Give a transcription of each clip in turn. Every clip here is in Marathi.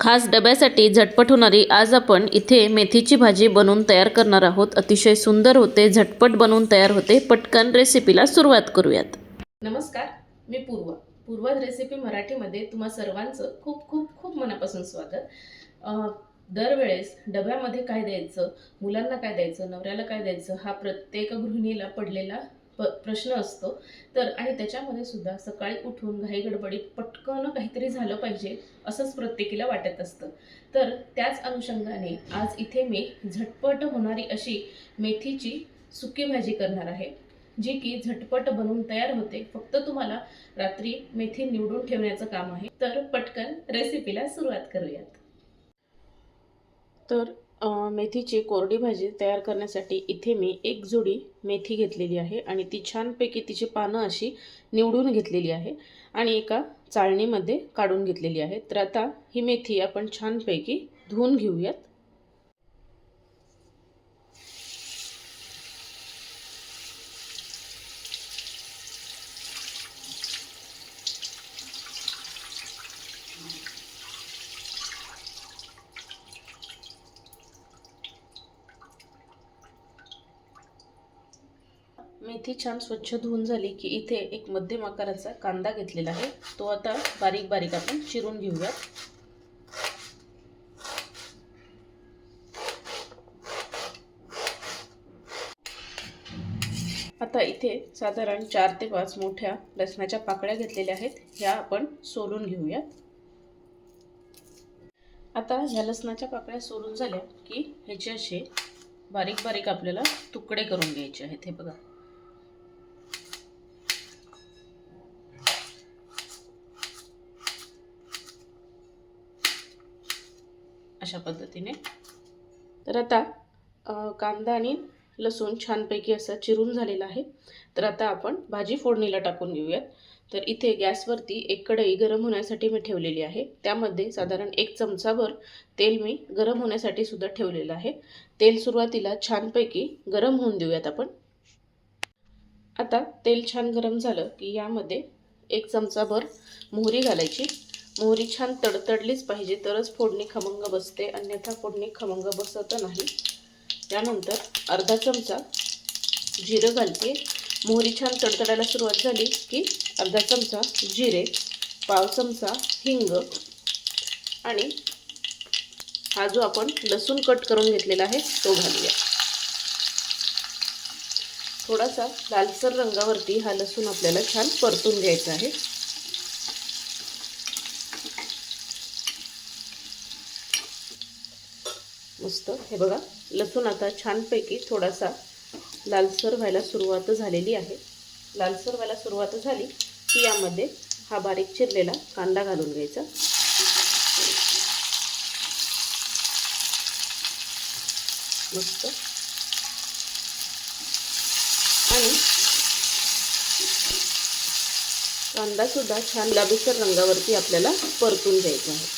खास डब्यासाठी झटपट होणारी आज आपण इथे मेथीची भाजी बनवून तयार करणार आहोत. अतिशय सुंदर होते झटपट बनवून तयार होते. पटकन रेसिपीला सुरुवात करूयात. नमस्कार मी पूर्वा. पूर्वा रेसिपी मराठीमध्ये तुम्हा सर्वांचं खूप खूप खूप मनापासून स्वागत. दरवेळेस डब्यामध्ये काय द्यायचं मुलांना काय द्यायचं नवऱ्याला काय द्यायचं हा प्रत्येक गृहिणीला पडलेला प प्रश्न असतो. तर आणि त्याच्यामध्ये सुद्धा सकाळी उठून घाई गडबडीत पटकन काहीतरी झालं पाहिजे असंच प्रत्येकीला वाटत असतं. तर त्याच अनुषंगाने आज इथे मी झटपट होणारी अशी मेथीची सुकी भाजी करणार आहे जी की झटपट बनवून तयार होते. फक्त तुम्हाला रात्री मेथी निवडून ठेवण्याचं काम आहे. तर पटकन रेसिपीला सुरुवात करूयात. तर मेथीची कोरडी भाजी तयार करण्यासाठी इथे मी एक जोडी मेथी घेतलेली आहे आणि ती छानपैकी तिची पानं अशी निवडून घेतलेली आहे आणि एका चाळणीमध्ये काढून घेतलेली आहे. तर आता ही मेथी आपण छानपैकी धुवून घेऊयात. मेथी छान स्वच्छ धुवून झाली की इथे एक मध्यम आकाराचा कांदा घेतलेला आहे. तो आता बारीक बारीक आपण चिरून घेऊयात. आता इथे साधारण चार ते पाच मोठ्या लसणाच्या पाकळ्या घेतलेल्या आहेत. ह्या आपण सोलून घेऊयात. आता ह्या लसणाच्या पाकळ्या सोलून झाल्या की ह्याचे असे बारीक बारीक आपल्याला तुकडे करून घ्यायचे आहेत. हे बघा. अशा पद्धतीने. तर आता कांदा आणि लसूण छानपैकी असा चिरून झालेला आहे. तर आता आपण भाजी फोडणीला टाकून घेऊयात. तर इथे गॅसवरती एक कढई गरम होण्यासाठी मी ठेवलेली आहे. त्यामध्ये साधारण एक चमचाभर तेल मी गरम होण्यासाठी सुद्धा ठेवलेलं आहे. तेल सुरुवातीला छानपैकी गरम होऊन देऊयात आपण. आता तेल छान गरम झालं की यामध्ये एक चमचाभर मोहरी घालायची. मोहरी छान तडतडलीच पाहिजे तरच फोडणी खमंग बसते अन्यथा फोडणी खमंग बसत नाही. त्यानंतर अर्धा चमचा जिरं घालते. मोहरी छान तडतडायला सुरुवात झाली की अर्धा चमचा जिरे पाव चमचा हिंग आणि हा जो आपण लसूण कट करून घेतलेला आहे तो घालूया. थोडासा लालसर रंगावरती हा लसूण आपल्याला छान परतून घ्यायचा आहे. मस्त हे बघा लसूण आता छानपैकी थोडासा लालसर व्हायला सुरुवात झालेली आहे. लालसर व्हायला सुरुवात झाली की यामध्ये हा बारीक चिरलेला कांदा घालून घ्यायचा. मस्त. आणि कांदासुद्धा छान लाबीसर रंगावरती आपल्याला परतून घ्यायचा आहे.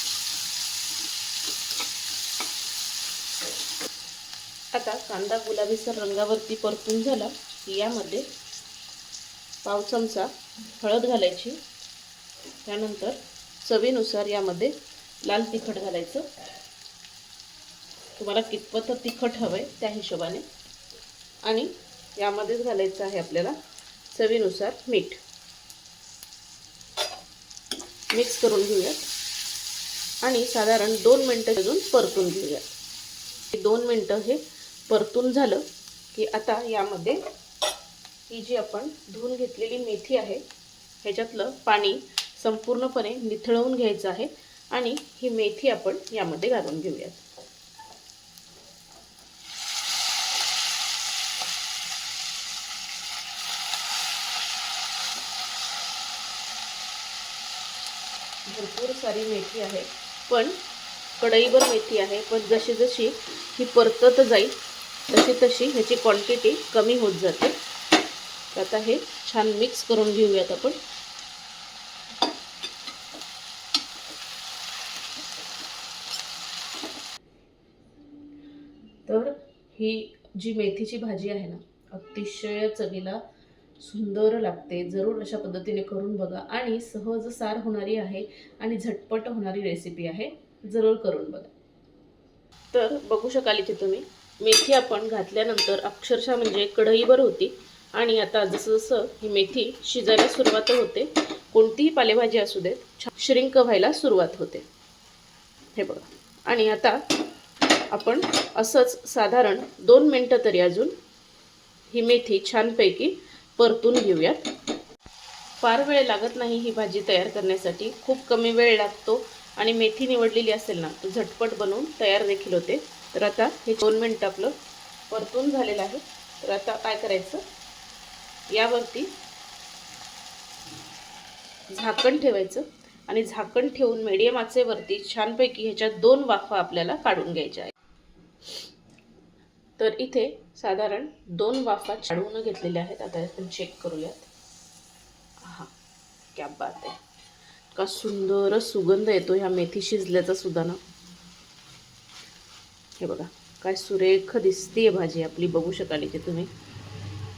आता कांदा गुलाबीसर रंगावरती परतून झाला. की यामध्ये पाव चमचा हळद घालायची. त्यानंतर चवीनुसार यामध्ये लाल तिखट घालायचं. तुम्हाला कितपत तिखट हवं आहे त्या हिशोबाने. आणि यामध्येच घालायचं आहे आपल्याला चवीनुसार मीठ. मिक्स करून घेऊयात. आणि साधारण दोन मिनटं अजून परतून घेऊयात. दोन मिनटं हे परतून झालं की आता यामध्ये ही जी आपण धुवून घेतलेली मेथी आहे ह्याच्यातलं पाणी संपूर्णपणे निथळवून घ्यायचं आहे आणि ही मेथी आपण यामध्ये घालून घेऊयात. भरपूर सारी मेथी आहे पण कढईभर मेथी आहे पण जशी जशी ही परतत जाईल तशी तशी ह्याची क्वांटिटी कमी होत जाते. तर आता हे छान मिक्स करून घेऊयात आपण. तर ही जी मेथीची भाजी आहे ना अतिशय चवीला सुंदर लागते. जरूर अशा पद्धतीने करून बघा. आणि सहज सार होणारी आहे आणि झटपट होणारी रेसिपी आहे. जरूर करून बघा. तर बघू शकाल इथे तुम्ही. मेथी आपण घातल्यानंतर अक्षरशः म्हणजे कढईवर होती. आणि आता जसं जसं ही मेथी शिजायला सुरुवात होते कोणतीही पालेभाजी असू देत श्रिंक व्हायला सुरुवात होते. हे बघा. आणि आता आपण असंच साधारण दोन मिनटं तरी अजून ही मेथी छानपैकी परतून घेऊयात. फार वेळ लागत नाही ही भाजी तयार करण्यासाठी. खूप कमी वेळ लागतो. आणि मेथी निवडलेली असेल ना तर झटपट बनवून तयार देखील होते. तर आता हे दोन मिनटं आपलं परतून झालेलं आहे. तर आता काय करायचं? यावरती झाकण ठेवायचं आणि झाकण ठेवून मीडियम आचेवरती छानपैकी ह्याच्यात दोन वाफा आपल्याला काढून घ्यायच्या आहेत. तर इथे साधारण दोन वाफा काढून घेतलेल्या आहेत. आता आपण चेक करूयात. हां क्या बात आहे. का सुंदर सुगंध येतो ह्या मेथी शिजल्याचा सुद्धा ना. हे बघा काय सुरेख दिसते भाजी आपली बघू शकाल इथे तुम्ही.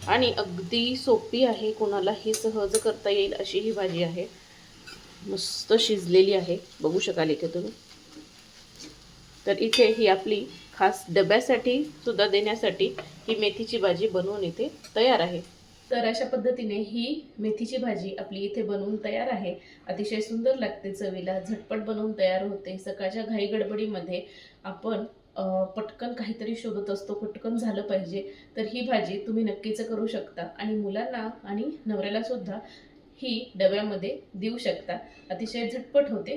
आणि अगदी सोपी आहे कोणालाही सहज करता येईल अशी ही भाजी आहे. मस्त शिजलेली आहे बघू शकाल इथे तुम्ही. तर इथे ही आपली खास डब्यासाठी सुद्धा देण्यासाठी ही मेथीची भाजी बनवून इथे तयार आहे. तर अशा पद्धतीने ही मेथीची भाजी आपली इथे बनवून तयार आहे. अतिशय सुंदर लागते चवीला झटपट बनवून तयार होते. सकाळच्या घाई गडबडीमध्ये आपण पटकन काहीतरी शोधत असतो पटकन झालं पाहिजे तर ही भाजी तुम्ही नक्कीच करू शकता आणि मुलांना आणि नवऱ्याला सुद्धा ही डब्यामध्ये देऊ शकता. अतिशय झटपट होते.